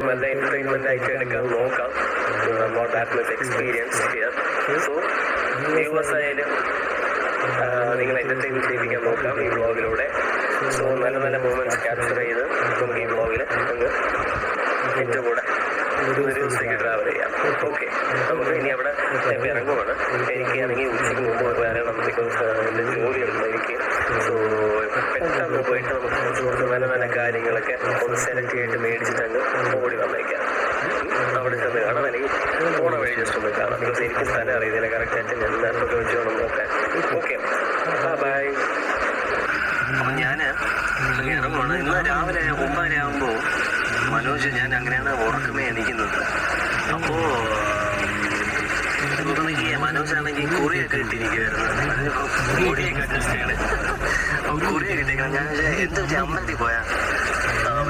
നല്ല എന്റർടൈൻമെന്റ് ആയിട്ട് എടുക്കാൻ നോക്കാം not that much experience here so viewers ആയാലും നിങ്ങൾ എന്റർടൈൻ ചെയ്യിപ്പിക്കാൻ നോക്കാം ഈ ബ്ലോഗിലൂടെ സോ നല്ല നല്ല മൂമെന്റ്സ് ക്യാപ്ചർ ചെയ്ത് നമുക്ക് ഈ ബ്ലോഗിൽ അങ്ങ് എന്റെ കൂടെ ഒരു ദിവസത്തേക്ക് ട്രാവൽ ചെയ്യാം. ഓക്കെ നമുക്ക് ഇനി അവിടെ ഇറങ്ങുവാണ്. എനിക്കാണെങ്കിൽ ഉച്ചയ്ക്ക് മുമ്പ് വരണം നമുക്ക് എന്റെ ജോലിയുണ്ട് എനിക്ക് സോ പെട്ടെന്ന് പോയിട്ട് നമുക്ക് കുറച്ച് കുറച്ച് നല്ല നല്ല കാര്യങ്ങളൊക്കെ ഒന്ന് സെലക്ട് ചെയ്തിട്ട് മേടിച്ചിട്ട് അങ്ങ് ഓടി വന്നേക്കാം. അവിടെ ചെന്ന് കാണാം. അല്ലെങ്കിൽ പോണ വഴി ജസ്റ്റ് ഒന്ന് കാണാം. ബിക്കോസ് എനിക്ക് സ്ഥലം അറിയത്തില്ല കറക്റ്റായിട്ട് ഞാൻ നേരത്തെ വെച്ച് വേണം നോക്കാൻ ഓക്കെ. ബൈ അപ്പം ഞാൻ ഇറങ്ങുവാണ്. ഇന്ന് രാവിലെ ഒമ്പതര ആകുമ്പോൾ മനോജ് ഞാൻ അങ്ങനെയാണ് ഉറക്കമേ എണീക്കുന്നത്. അപ്പോൾ മനോജാണെങ്കിൽ കുറിയൊക്കെ ഇട്ടിരിക്കുമായിരുന്നു കുറിയൊക്കെ അഡ്ജസ്റ്റ് ചെയ്യണേ. കുറിയൊക്കെ ഇട്ടേക്കണം ഞാൻ എന്ത് പറ്റി അമ്പലത്തിൽ പോയാ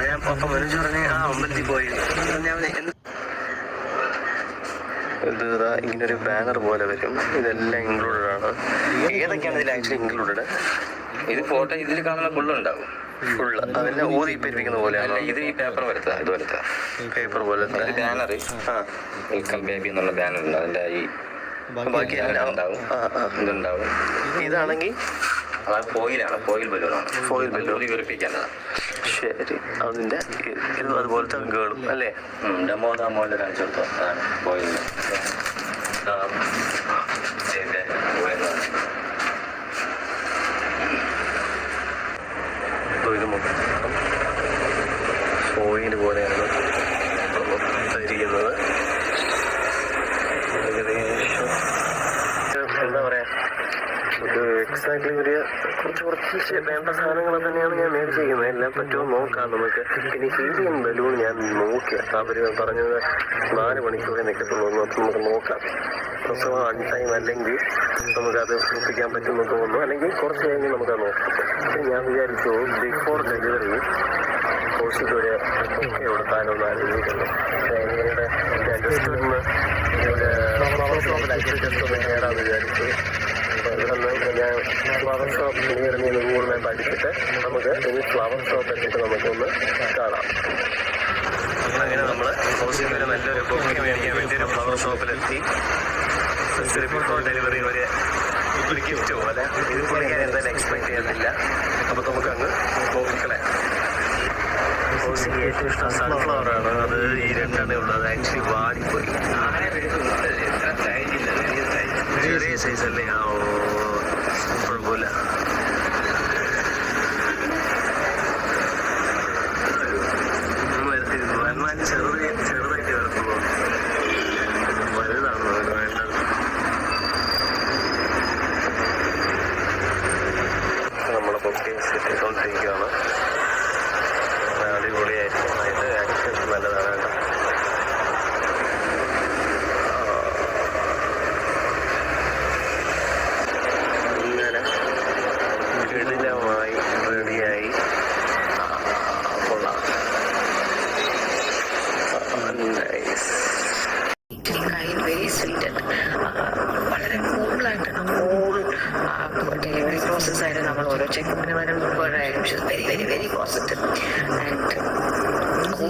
ഞാൻ അപ്പം മനോജ് പറഞ്ഞ് ആ അമ്പലത്തിൽ പോയി ഞാൻ ഇത് ഇതാ ഇങ്ങനൊരു ബാനർ പോലെ വരും? ഇതെല്ലാം ഇൻക്ലൂഡഡ് ആണ്. ഏതൊക്കെയാണ് ഇതിൽ ആക്ച്വലി ഇൻക്ലൂഡഡ് ഇത് ഫോട്ടോ ഇതിൽ കാണുന്ന ഫുള്ള് ഉണ്ടാവും. ഫുള്ള് അതെല്ലാം ഊതി പേരിപ്പിക്കുന്ന പോലെയാണ്? ഇത് ഈ പേപ്പർ വരുത്തുക ഇത് വരുത്തുക പേപ്പർ പോലെ ബാനർ വെൽക്കം ബേബി എന്നുള്ള ബാനർ ഉണ്ട്. അതിന്റെ ഈ ബാക്കി ഇതുണ്ടാവും. ഇതാണെങ്കിൽ അത് ഫോയിലാണ് ഫോയിൽ ബലൂണാണ്. Foil balloon. വീർപ്പിക്കേണ്ടതാണ് ശരി. അതുപോലത്തെ ഗേളും അല്ലേ? ഡെമോ ഡെമോയിൽ കാണിച്ചു കൊടുത്തു അതാണ് ഫോയിലിന് ഇതിന്റെ ഫോയിലാണ്. അപ്പോൾ ഇത് മൊത്തം ഫോയിൽ പോലെയാണ് ഇരിക്കുന്നത് ഏകദേശം എന്താ പറയാ ഒരു എക്സാക്ട്ലി ഒരു കുറച്ച് കുറച്ച് വേണ്ട സാധനങ്ങൾ തന്നെയാണ് ഞാൻ മേടിച്ചിരിക്കുന്നത് എല്ലാം പറ്റുമോ നോക്കാം നമുക്ക്. പിന്നെ ഹീലിയം ബലൂൺ ഞാൻ നോക്കി. അവർ പറഞ്ഞത് നാല് മണിക്കൂറേ നിൽക്കത്തുള്ളൂ അപ്പം നമുക്ക് നോക്കാം. പ്രസവം അൺ ടൈം അല്ലെങ്കിൽ നമുക്കത് സൂക്ഷിക്കാൻ പറ്റുമെന്ന് തോന്നുന്നു. അല്ലെങ്കിൽ കുറച്ച് കഴിഞ്ഞ് നമുക്കത് നോക്കാം. ഞാൻ വിചാരിച്ചു ബിഫോർ ഡെലിവറി കോഴ്സിക്ക് ഒരു ഒക്കെ കൊടുക്കാനൊന്ന് ആലോചിക്കുന്നു. ഞാൻ ജസ്റ്റ് ഒന്ന് ജസ്റ്റ് ഒന്ന് വിചാരിച്ചു അപ്പോൾ ഇവിടെ നിന്ന് ഞാൻ ഫ്ലവർ ഷോപ്പ് നിയറിന് ഗൂഗിൾ മാപ്പ് അടിച്ചിട്ട് നമുക്ക് ഇനി ഫ്ലവർ ഷോപ്പ് എത്തിയിട്ട് നമുക്കൊന്ന് കാണാം. അങ്ങനെ നമ്മൾ ഹൗസിൽ വരെ നല്ലൊരു കോഫി മേടിക്കാൻ വേണ്ടി ഒരു ഫ്ലവർ ഷോപ്പിലെത്തി ബിഫോർ ഡെലിവറി ഒരു ഒരു ഗിഫ്റ്റ് പോലെ ഇത് ഞാൻ എന്തായാലും എക്സ്പെക്ട് ചെയ്യുന്നില്ല. അപ്പോൾ നമുക്ക് അങ്ങ് നോക്കിക്കളയാം ഹൗസിക്ക് ഏറ്റവും ഇഷ്ടം സൺഫ്ലവറാണ് അത് ഈ രണ്ടെണ്ണേ ഉള്ളത് ആക്ച്വലി വാടിപ്പോയി. ചെറിയ സൈസല്ലേ അല്ലേ? ആ ഓ. போல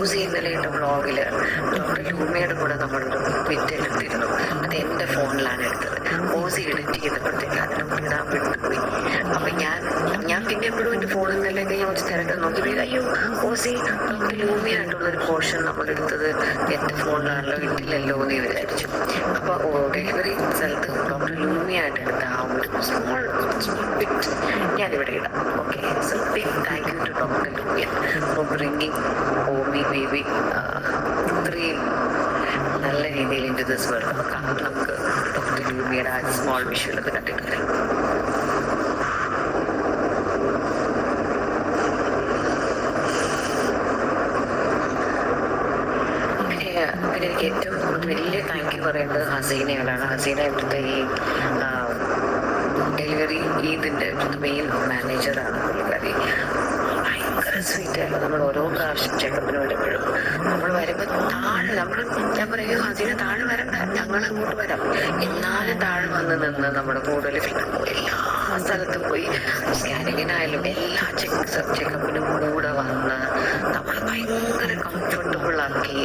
ഊസ് ഇന്നലെ എന്റെ വ്ളോഗിൽ ഡോക്ടർ ലൂമയുടെ കൂടെ നമ്മളൊരു വിറ്റ് എടുത്തിരുന്നു അത് എന്റെ ഫോണിലാണ് എടുത്തത്. ഓസി എഡിറ്റ് ചെയ്തപ്പോഴത്തേക്ക് അതിന് ഇടാൻ വിട്ടുപോയി അപ്പം ഞാൻ ഞാൻ പിന്നെ എപ്പോഴും എന്റെ ഫോണിൽ നിന്നല്ലേ ഞാൻ കുറച്ച് തിരക്കാൻ നോക്കി അയ്യോ ഓസി ഡോക്ടർ ലൂമിയായിട്ടുള്ളൊരു പോർഷൻ നമ്മളെടുത്തത് എന്റെ ഫോണിലാണല്ലോ ഇട്ടില്ലല്ലോ എന്ന് വിചാരിച്ചു. അപ്പോൾ ഡെലിവറി സ്ഥലത്ത് ഡോക്ടർ ലൂമിയായിട്ട് എടുത്ത ആ ഒരു സ്മോൾ ബിറ്റ് ഞാനിവിടെ ഇടാം. Okay so big to doctor Lumia for baby ഇത്രയും നല്ല രീതിയിൽ ഇൻ ടു ദിസ് നമുക്ക് ഡോക്ടർ ലൂമിയുടെ സ്മോൾ വിഷ്വലൊക്കെ കണ്ടിട്ടുണ്ട് പിന്നെ എനിക്ക് ഏറ്റവും വലിയ താങ്ക് യു പറയുന്നത് ഹസീനയോടാണ്. ഹസീന ഇവിടുത്തെ ഈ ഡെലിവറി ഇതിന്റെ മെയിൻ മാനേജറാണ് പുള്ളിക്കാരി. ഭയങ്കര സ്വീറ്റായിരുന്നു നമ്മൾ ഓരോ പ്രാവശ്യം ചെക്കപ്പിന് വരുമ്പോഴും നമ്മൾ വരുമ്പോൾ താഴെ നമ്മൾ ഞാൻ പറയുക അതിന് താഴെ വരണ്ട ഞങ്ങൾ അങ്ങോട്ട് വരാം. എന്നാലും താഴെ വന്ന് നിന്ന് നമ്മുടെ കൂടുതൽ എല്ലാ സ്ഥലത്തും പോയി സ്കാനിങ്ങിനായാലും എല്ലാ ചെക്ക് ചെക്കപ്പിനും കൂടെ വന്ന് നമ്മൾ ഭയങ്കര കംഫർട്ടബിൾ ആക്കി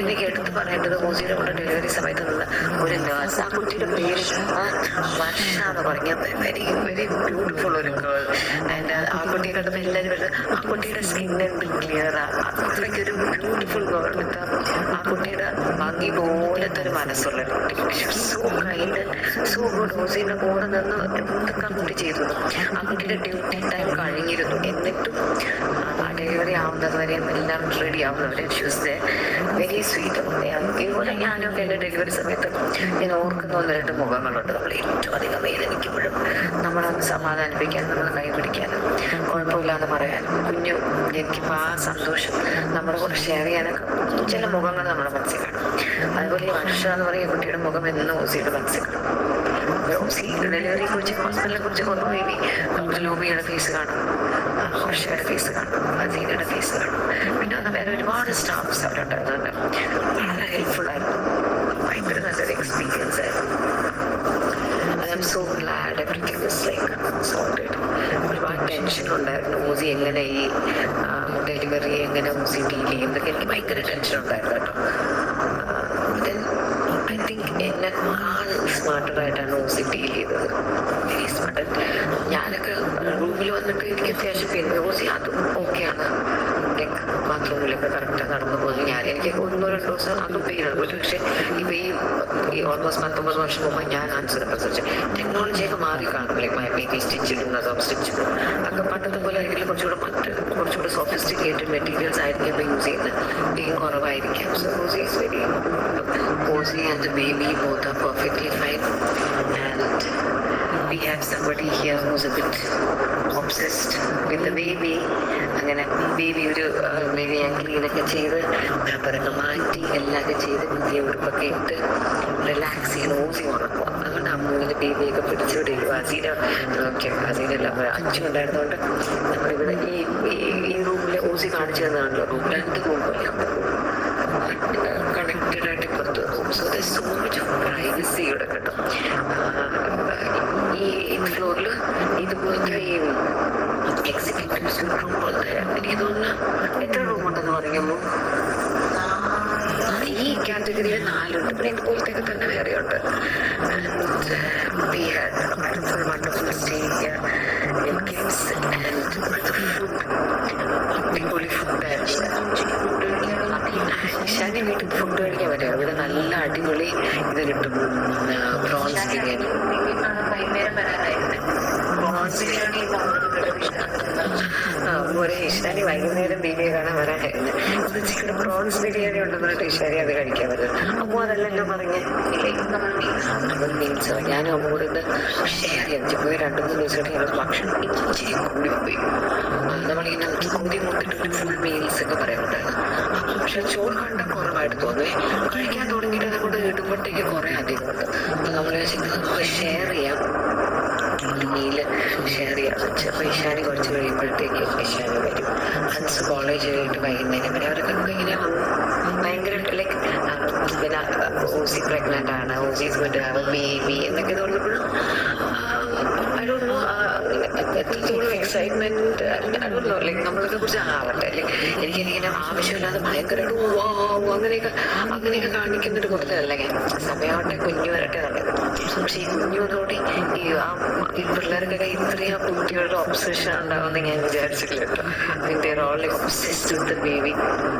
എനിക്ക് എടുത്ത് പറയേണ്ടത് ഓസിയുടെ കൂടെ ഡെലിവറി സമയത്ത് ഒരു നേഴ്സ് ആ കുട്ടിയുടെ പേര് വർഷ എന്ന് പറഞ്ഞ വെരി ഗേൾ ആൻഡ് ആ കുട്ടിയെ കണ്ടപ്പോൾ എല്ലാവരും കുട്ടിയുടെ സ്കിൻ എന്ത് ക്ലിയർ അത്രയ്ക്ക് ഗേൾ വിത്ത് ആ കുട്ടിയുടെ ഭംഗി പോലത്തെ ഒരു മനസ്സുള്ള കുട്ടി. സോ കൈൻഡ് സോ ഗുഡ് ഓസിയുടെ കൂടെ നിന്ന് എന്തൊക്കെ കുട്ടി ചെയ്തു ആ കുട്ടിയുടെ ഡ്യൂട്ടി ടൈം കഴിഞ്ഞിരുന്നു. എന്നിട്ടും ഡെലിവറി ആവുന്നത് വരെ എല്ലാം റെഡി ആവുന്നവരെ ഷൂസ് വെരി സ്വീറ്റ് ഇതുപോലെ ഞാനൊക്കെ എന്റെ ഡെലിവറി സമയത്ത് ഞാൻ ഓർക്കുന്ന ഒന്ന് രണ്ട് മുഖങ്ങളുണ്ട് നമ്മൾ ഏറ്റവും അധികം വേദനിക്കുമ്പോഴും നമ്മളൊന്ന് സമാധാനിപ്പിക്കാൻ നമ്മൾ കൈ പിടിക്കാനും കുഴപ്പമില്ലാന്ന് പറയാനും കുഞ്ഞു എനിക്കിപ്പോൾ ആ സന്തോഷം നമ്മുടെ കൂടെ ഷെയർ ചെയ്യാനൊക്കെ ചില മുഖങ്ങൾ നമ്മുടെ മനസ്സിൽ കാണും അതുപോലെ മനുഷ്യ എന്ന് പറയുന്ന കുട്ടിയുടെ മുഖം എന്നും ഓസിയുടെ മനസ്സിൽ കാണും ഡെലിവറിയെ കുറിച്ച് ഹോസ്പിറ്റലിനെ കുറിച്ച് കുറവ് ബേബി നമുക്ക് ലോബിയുടെ ഫേസ് കാണും വർഷയുടെ ഫേസ് കാണും അസീനയുടെ ഫേസ് കാണും പിന്നെ അത് വേറെ ഒരുപാട് സ്റ്റാഫ്സ് അവിടെ ഉണ്ടായിരുന്നുണ്ട് വളരെ ഹെൽപ്ഫുൾ ആയിരുന്നു. ഭയങ്കര നല്ലൊരു എക്സ്പീരിയൻസ് ആയിരുന്നു. ഒരുപാട് ടെൻഷൻ ഉണ്ടായിരുന്നു. ഊസി എങ്ങനെ ഈ ഡെലിവറി എങ്ങനെ ഊസി ഡീൽ ചെയ്യും? എന്നൊക്കെ എനിക്ക് ഭയങ്കര ടെൻഷൻ ഉണ്ടായിരുന്നു കേട്ടോ. എന്നെക്കാൾ സ്മാർട്ടറായിട്ടാണ് ഓസി ഡീൽ ചെയ്തത്. വെരി സ്മാർട്ട് ഞാനൊക്കെ റൂമിൽ വന്നിട്ട് എനിക്ക് അത്യാവശ്യം പിന്നെ ഓസി അതും ഓക്കെയാണ് ലൈക്ക് ബാത്റൂമിലൊക്കെ കറക്റ്റ് നടന്നു പോകുന്നു. ഞാൻ എനിക്ക് ഒന്നോ രണ്ടോ ദിവസം അതും പെയിൻ ഒരു പക്ഷേ ഇപ്പൊ ഈ ഈ ഓൾമോസ്റ്റ് പത്തൊമ്പത് വർഷം മുമ്പ് ഞാൻ ആൻസർ പ്രസവിച്ചു. ടെക്നോളജിയൊക്കെ മാറി കാണും ലൈക്ക് മൈ ബേബി സ്റ്റിച്ച് ഇടുന്നതും സ്റ്റിച്ച് ഒക്കെ പണ്ടത്തെ പോലെ ആയിരിക്കും കുറച്ചുകൂടെ മറ്റ് കുറച്ചുകൂടെ സോഫിസ്റ്റിക്കേറ്റഡ് മെറ്റീരിയൽസ് ആയിരിക്കും ഇപ്പോൾ യൂസ് ചെയ്യുന്നത്. പെയിൻ കുറവായിരിക്കും. So Ozzy is very Ozzy and baby both are perfectly fine and we have somebody here who's a bit obsessed with the baby. അങ്ങനെ ബേബി ഒരു ബേബി ഞാൻ ക്ലീനൊക്കെ ചെയ്ത് പേപ്പറൊക്കെ മാറ്റി എല്ലാമൊക്കെ ചെയ്ത് പുതിയ ഉടുപ്പൊക്കെ ഇട്ട് റിലാക്സ് ചെയ്ത് ഓസി ഉറക്കുക. അതുകൊണ്ട് അമ്മൂന്ന് ബേബിയൊക്കെ പിടിച്ചുവിടുകയും വിടുക അസീന ഓക്കെ അസീനല്ല അച്ഛൻ ഉണ്ടായിരുന്നതുകൊണ്ട് നമ്മളിവിടെ ഈ ഈ- റൂമിൽ ഓസി കാണിച്ചു തന്നതാണല്ലോ. റൂം രണ്ട് റൂമല്ലേ കണക്റ്റഡ് ആയിട്ട് room so so much privacy ഇവിടെ കേട്ടോ ഈ ഫ്ലോറിൽ ഇതുപോലത്തെ ഈ എക്സിക്യൂട്ടീവ് റൂം പോലത്തെ എനിക്ക് തോന്നുന്നു എത്ര റൂം ഉണ്ടെന്ന് പറയുമ്പോൾ ഈ കാറ്റഗറിയിൽ നാലുണ്ട്. പിന്നെ ഇതുപോലത്തെ തന്നെ വേറെയുണ്ട്. Kings and the food, അടിപൊളി ഫുഡായിരുന്നു ശനി വീട്ടിൽ ഫുഡ് കഴിക്കാൻ പറ്റും ഇവിടെ നല്ല അടിപൊളി ഇത് കിട്ടും പ്രോൺസ് ബിരിയാണി. പ്രോൺസ് ഈശാനി വൈകുന്നേരം ബിരിയാണി കാണാൻ വരാനായിരുന്നു ചിക്കൻ പ്രോൺസ് ബിരിയാണി ഉണ്ടെന്ന് പറഞ്ഞിട്ട് ഈശാനി അത് കഴിക്കാൻ വരുന്നത് അമ്മ അതല്ലല്ലോ പറഞ്ഞേ. നമ്മൾ മീൻസ് ഞാനും അമ്മ കൂടെ ഷെയർ ചെയ്തു പോയി രണ്ടു മൂന്ന് ദിവസമായിട്ട് ഞങ്ങൾ ഭക്ഷണം ഇച്ചിരി കൂടി പോയി. നമ്മളിങ്ങനെ കൂടി മുട്ടിട്ട് ഒരു ഫുൾ മീൽസ് ഒക്കെ പറയുന്നുണ്ടായിരുന്നു പക്ഷെ ചോറ് കണ്ട കുറവായിട്ട് തോന്നുവേ. കഴിക്കാൻ തുടങ്ങിയിട്ട് അതുകൊണ്ട് ഇടുമ്പോഴത്തേക്ക് കുറെ അധികം ഉണ്ട്. അപ്പൊ നമ്മൾ നമുക്ക് ഷെയർ ചെയ്യാം. മീൽ ഷെയർ കുറച്ച് ഇഷാനി കുറച്ച് കഴിയുമ്പോഴത്തേക്ക് ഈശാനി വരും. ഹൻസ് കോളേജ് കഴിഞ്ഞിട്ട് വൈകുന്നേരം വരെ അവരൊക്കെ ഇങ്ങനെ ഭയങ്കര ലൈക്ക് പിന്നെ ഓസി പ്രഗ്നന്റ് ആണ്. ഓസി ബേബി എന്നൊക്കെ തോന്നുമ്പോഴും എത്രത്തോളം എക്സൈറ്റ്മെന്റ് അതൊന്നും ലൈക്ക് നമ്മളൊക്കെ കുറിച്ച് ആവട്ടെ. ലൈക്ക് എനിക്ക് എനിക്കിങ്ങനെ ആവശ്യമില്ലാതെ വാവ് അങ്ങനെയൊക്കെ അങ്ങനെയൊക്കെ കാണിക്കുന്ന ഒരു കൂട്ടത്തിലല്ല ഞാൻ സമയമാവട്ടെ കുഞ്ഞു വരട്ടെ എന്നുള്ളത് പക്ഷെ ഈ കുഞ്ഞുകൂടി ഈ ആ ഈ പിള്ളേർക്കൊക്കെ ഇത്രയും ആ കുട്ടികളുടെ ഒബ്സഷൻ ഉണ്ടാവുമെന്ന് ഞാൻ വിചാരിച്ചില്ല കേട്ടോ. അതിന്റെ all like obsessed with baby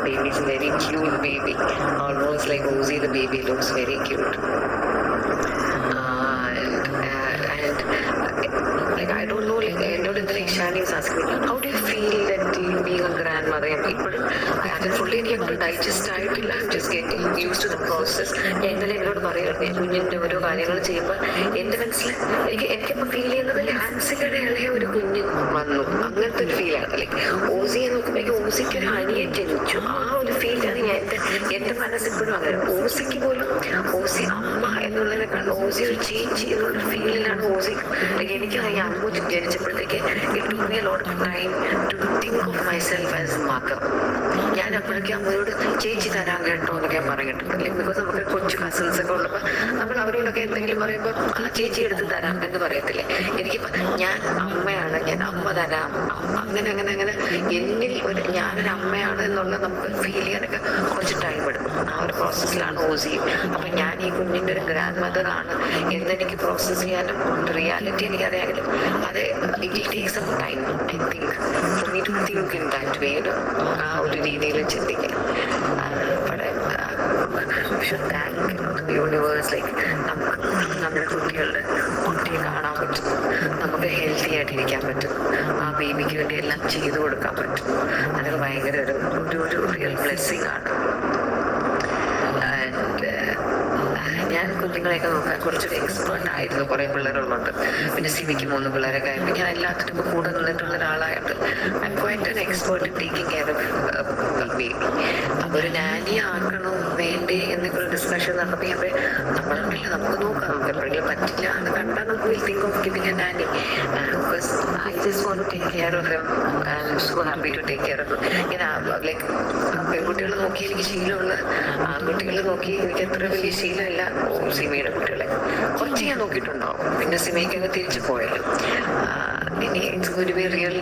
baby is very cute baby almost like Ozzy the baby looks very cute being a grandmother ഇപ്പോഴും അത് ഫുള്ളി എനിക്ക് അങ്ങോട്ട് ഡൈജസ്റ്റ് ആയിട്ടില്ല. Just getting use to the process എന്നാലും എന്നോട് പറയുമായിരുന്നു ഞാൻ കുഞ്ഞിന്റെ ഓരോ കാര്യങ്ങൾ ചെയ്യുമ്പോൾ എന്റെ മനസ്സിൽ എനിക്ക് എനിക്കിപ്പോൾ ഫീൽ ചെയ്യുന്നത് ലാൻസിലൂടെ ഇളയ ഒരു കുഞ്ഞ് വന്നു. അങ്ങനത്തെ ഒരു ഫീലാണ് ലൈക്ക് ഓസിയെ നോക്കുമ്പോഴേക്കും ഓസിക്ക് ഒരു ഹണിയെ ജനിച്ചു. ആ ഒരു ഫീലാണ് ഞാൻ എന്റെ എന്റെ മനസ്സിപ്പോഴും അങ്ങനെ. ഓസിക്ക് പോലും ഓസി അമ്മ എന്നുള്ളതിനെക്കാൾ ഓസി ഒരു ചേച്ചി എന്നുള്ള ഫീലിലാണ് ഓസി. എനിക്കറിയാം അമ്മ ജനിച്ചപ്പോഴത്തേക്ക് it to me lot time to think of myself as mother ഞാൻ അപ്പോഴേക്കും അമ്മയോട് ചേച്ചി തരാൻ കേട്ടോ എന്നൊക്കെ പറഞ്ഞിട്ടുണ്ട്. ബിക്കോസ് നമുക്ക് കൊച്ചു കസിൻസ് ഒക്കെ ഉള്ളപ്പോൾ നമ്മൾ അവരോടൊക്കെ എന്തെങ്കിലും പറയുമ്പോൾ ആ ചേച്ചി എടുത്ത് തരാം എന്ന് പറയത്തില്ലേ? എനിക്ക് ഞാൻ അമ്മയാണ് ഞാൻ അമ്മ തരാം. അങ്ങനെ അങ്ങനെ അങ്ങനെ എന്നിൽ ഒരു ഞാനൊരു അമ്മയാണ് എന്നുള്ള നമുക്ക് ഫീൽ ചെയ്യാനൊക്കെ കുറച്ച് ടൈം എടുക്കും. ആ ഒരു പ്രോസസ്സിലാണ് ചെയ്യും അപ്പം ഞാൻ ഈ കുഞ്ഞിന്റെ ഒരു ഗ്രാൻഡ് മദർ ആണ് എന്നെനിക്ക് പ്രോസസ്സ് ചെയ്യാനും റിയാലിറ്റി എനിക്ക് എനിക്കറിയാമെങ്കിലും അത് it takes a time I think me to think in that way ആ ഒരു രീതിയിൽ ചിന്തിക്കാം യൂണിവേഴ്സ് ലൈക്ക് നമുക്ക് നമ്മുടെ കുട്ടികളുടെ കുട്ടിയെ കാണാൻ പറ്റും. നമുക്ക് ഹെൽത്തി ആയിട്ടിരിക്കാൻ പറ്റും. ആ ബേബിക്ക് വേണ്ടി എല്ലാം ചെയ്തു കൊടുക്കാൻ പറ്റും. അതൊക്കെ ഭയങ്കര ഒരു ഒരു ഒരു റിയൽ ബ്ലെസ്സിങ് ആണ്. ഞാൻ കുഞ്ഞുങ്ങളെയൊക്കെ നോക്കാൻ കുറച്ചൊരു എക്സ്പേർട്ട് ആയിരുന്നു. കുറേ പിള്ളേരുള്ളതുകൊണ്ട്. പിന്നെ സിമിക്ക് മൂന്ന് പിള്ളേരൊക്കെ ആയിരുന്നു ഞാൻ എല്ലാത്തിനും കൂടെ നിന്നിട്ടുള്ള ഒരാളായിട്ട് I quite expert taking care of baby അപ്പൊ ഒരു നാനി ആക്കണോ വേണ്ടേ എന്നൊക്കെ ഒരു ഡിസ്കഷൻ നടന്നപ്പോ ഞാൻ നമ്മളുണ്ടല്ലോ നമുക്ക് നോക്കാം. നമുക്ക് എപ്പോഴെങ്കിലും പറ്റില്ല എന്ന് കണ്ടാൽ നമുക്ക് will think of giving a nanny because I just take care of um so happy to take care of ഇങ്ങനെ ലൈക്ക് നോക്കി എനിക്ക് ശീലമുള്ള ആൺകുട്ടികൾ നോക്കി എനിക്ക് അത്ര വലിയ ശീലമല്ല. ഓ, സിമയുടെ കുട്ടികളെ. കുറച്ച് ഞാൻ നോക്കിയിട്ടുണ്ടാവും. പിന്നെ സിമയ്ക്കൊക്കെ തിരിച്ചു പോയല്ലോ ഇനി it's be real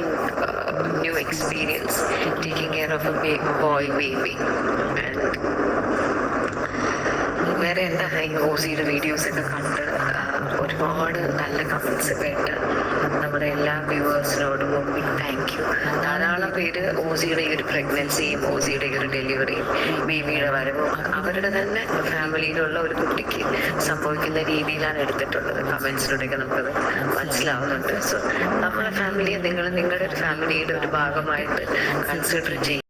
new experience taking care of a boy baby and വേറെ എന്താ ഈ ഓസിയുടെ വീഡിയോസ് ഒക്കെ കണ്ട് ആ, ഒരുപാട് നല്ല കമൻസ് ഒക്കെ ഇട്ട് നമ്മുടെ എല്ലാ വ്യൂവേഴ്സിനോടും ബിഗ് താങ്ക് യു ധാരാളം പേര് ഓസിയുടെ ഈ ഒരു പ്രഗ്നൻസിയും ഓസിയുടെ ഈ ഒരു ഡെലിവറിയും ബേബിയുടെ വരവും അവരുടെ തന്നെ ഫാമിലിയിലുള്ള ഒരു കുട്ടിക്ക് സംഭവിക്കുന്ന രീതിയിലാണ് എടുത്തിട്ടുള്ളത്. കമൻസിലൂടെയൊക്കെ നമുക്കത് മനസ്സിലാവുന്നുണ്ട്. സോ നമ്മുടെ ഫാമിലിയെ നിങ്ങൾ നിങ്ങളുടെ ഒരു ഫാമിലിയുടെ ഒരു ഭാഗമായിട്ട് കൺസിഡർ ചെയ്യും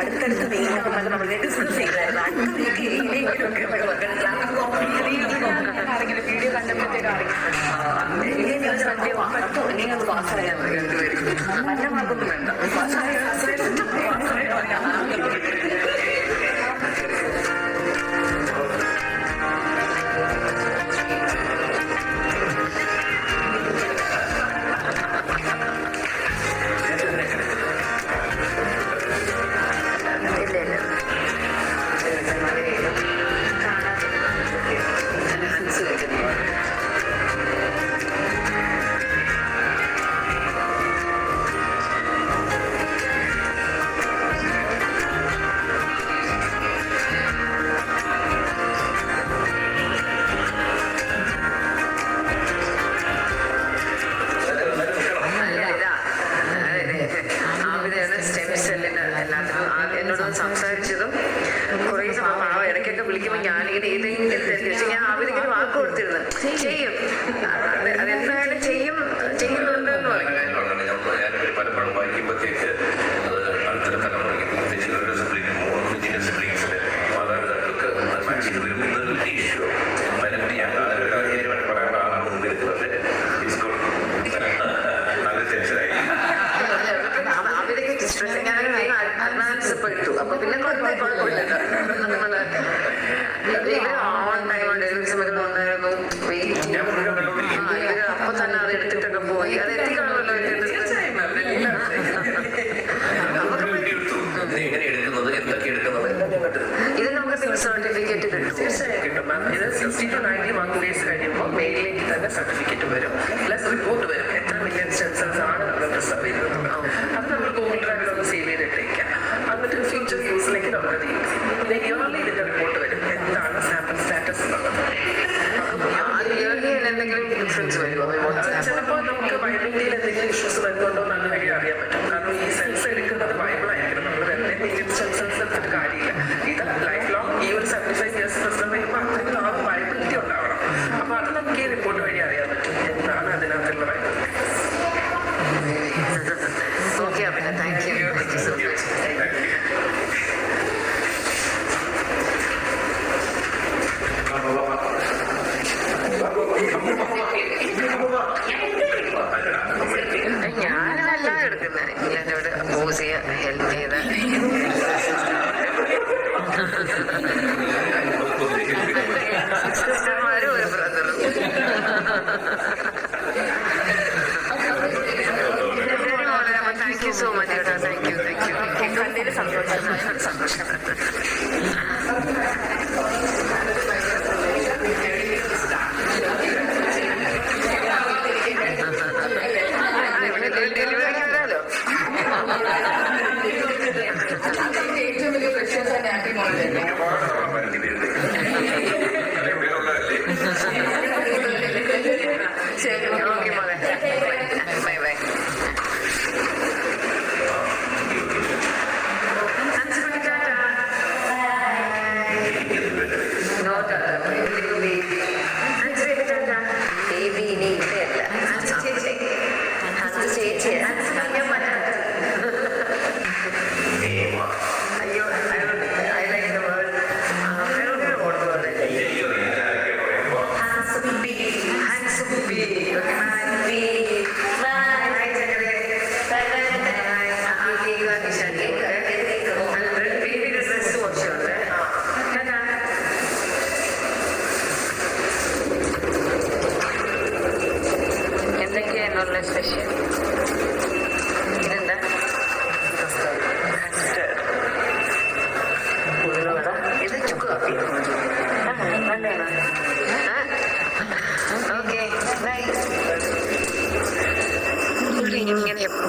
അടുത്തടുത്ത് നീങ്ങുമ്പോൾ നമ്മൾ ഡിസ്കസ് ചെയ്തായിരുന്നു അടുത്ത വീഡിയോയിലേക്കൊക്കെ ആരെങ്കിലും വീഡിയോ കണ്ടപ്പോഴത്തേക്കും നിങ്ങൾ പാസ്സായാൽ നല്ല മാർക്കൊന്നും വേണ്ട ആവിതയാണ് തീർച്ചയായും കിട്ടും. മാം ഇത് sixty two ninety work days കഴിയുമ്പോൾ മെയിലിലേക്ക് തന്നെ സർട്ടിഫിക്കറ്റ് വരും. പ്ലസ് റിപ്പോർട്ട് വരും. എത്ര മില്യൺ സ്റ്റെം സെൽസ് ആണ് നമ്മൾ പ്രിസർവ് ചെയ്തത്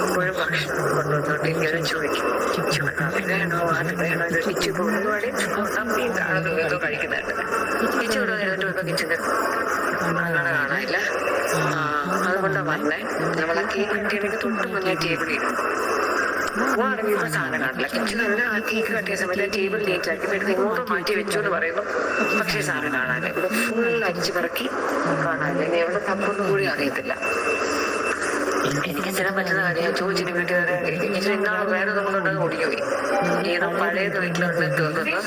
എപ്പോഴും ഭക്ഷണം കൊണ്ടുവന്നോണ്ട് ഇങ്ങനെ ചോദിക്കും വേണോ അത് വേണോ ഇത് കിച്ചു പോകുന്നതോടെ കാപ്പി അതും കഴിക്കുന്നുണ്ട് കിച്ചു ഇവിടെ ഇപ്പൊ കിച്ചന് അങ്ങനെ കാണാനില്ല അതുകൊണ്ടാണ് വന്നേ നമ്മളെ കേക്ക് കിട്ടിയതിന് തൊട്ട് മുന്നേ വാടകയുള്ള സാധനം കാണില്ല ആ. കേക്ക് സമയത്ത് ടേബിൾ ലേറ്റ് ആക്കി എടുത്ത് ഇങ്ങോട്ട് മാറ്റി പറയുന്നു പക്ഷേ സാധനം കാണാനില്ല ഇവിടെ ഫുൾ അരിച്ചു പറക്കി കാണാനില്ല ഇനി എവിടെ തപ്പൊന്നും കൂടി അറിയത്തില്ല എനിക്ക് ചെയ്യാൻ പറ്റുന്ന കാര്യം ചോദിച്ചിട്ട് വീട്ടുകാരെ ഇത് ഇന്നാളെ വേറെ നമ്മളുണ്ടെന്ന് ഓടിക്കുപോയി ഏതോ പഴയത് വീട്ടിലുണ്ടെന്ന് തോന്നുന്നു.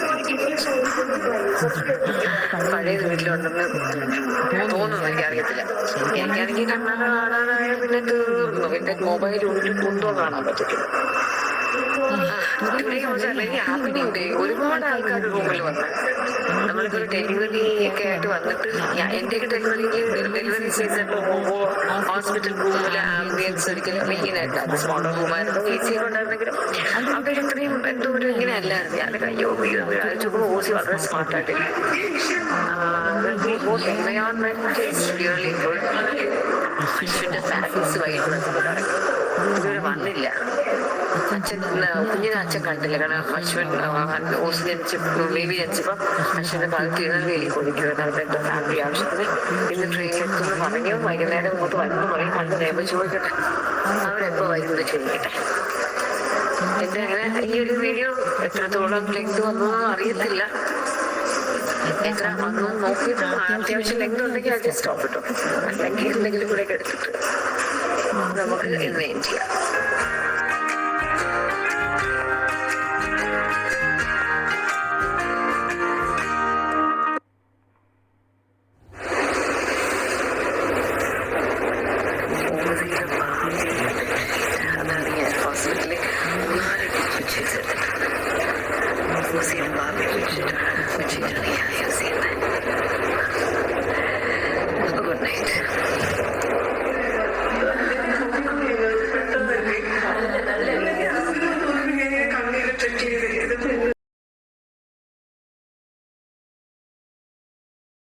പഴയത് വീട്ടിലുണ്ടെന്ന് തോന്നുന്നു എനിക്കറിയത്തില്ല. എനിക്കാണെങ്കിൽ കണ്ണട കാണാനായ പിന്നെ തീർന്നു പിന്നെ മൊബൈൽ ഉള്ളിൽ കൊണ്ടുപോകാൻ കാണാൻ പറ്റത്തില്ല. അല്ലെങ്കിൽ ഹാപ്പിനിയുടെ ഒരുപാട് ആൾക്കാർ റൂമിൽ വന്ന്. നമ്മളിപ്പോ ഡെലിവറി ഒക്കെ ആയിട്ട് വന്നിട്ട് ഞാൻ എന്റെയൊക്കെ ഡെലിവറിക്ക് ഡെലിവറി സീസണിൽ പോകുമ്പോൾ ഹോസ്പിറ്റൽ റൂമിലെ ആംബിയൻസ് ഒരിക്കലും ക്ലീൻ ആയിട്ടാണ് സ്മോൾ റൂമായിരുന്നു. സി ഉണ്ടായിരുന്നെങ്കിലും അവിടെ ഇത്രയും എന്തോ ഒരു ഇങ്ങനെ അല്ലായിരുന്നു ഞാൻ അയ്യോ ചോദിക്കുമ്പോൾ ഓസി വളരെ സ്മാർട്ടായിട്ട് അശ്വിന്റെ സാരീസ് ഇതുവരെ വന്നില്ല. അച്ഛൻ കുഞ്ഞിനെ അച്ഛൻ കണ്ടില്ല. കാരണം അശ്വൻ ഓസ് ജനിച്ച ബേബി ജനിച്ചപ്പോ അശ്വന്റെ കാലത്ത് തിരുനെൽവേലി കൊടുക്കുന്നത് അവരുടെ ഫാമിലി ആവശ്യത്തിന് ഇന്ന് ട്രെയിനിലെത്തുന്നു പറഞ്ഞു. വൈകുന്നേരം ഇങ്ങോട്ട് വരുമ്പോൾ പറയും. കണ്ട് നേരം ചോദിക്കട്ടെ. അവരെപ്പോ വരുന്നത് ചോദിക്കട്ടെ. എന്റെ അങ്ങനെ ഈ ഒരു വീഡിയോ എത്രത്തോളം ലെങ്ത് വന്നു അറിയത്തില്ല. എത്ര വന്നു നോക്കിയിട്ട് അത്യാവശ്യം ലെങ്ത് ഉണ്ടെങ്കിൽ അത് സ്റ്റോപ്പ് ഇട്ടു അല്ലെങ്കിൽ എന്തെങ്കിലും കൂടെ എടുത്തിട്ട്. നമുക്ക് ഇന്ന് എൻഡ് ചെയ്യാം ഹോസ്പിറ്റലിൽ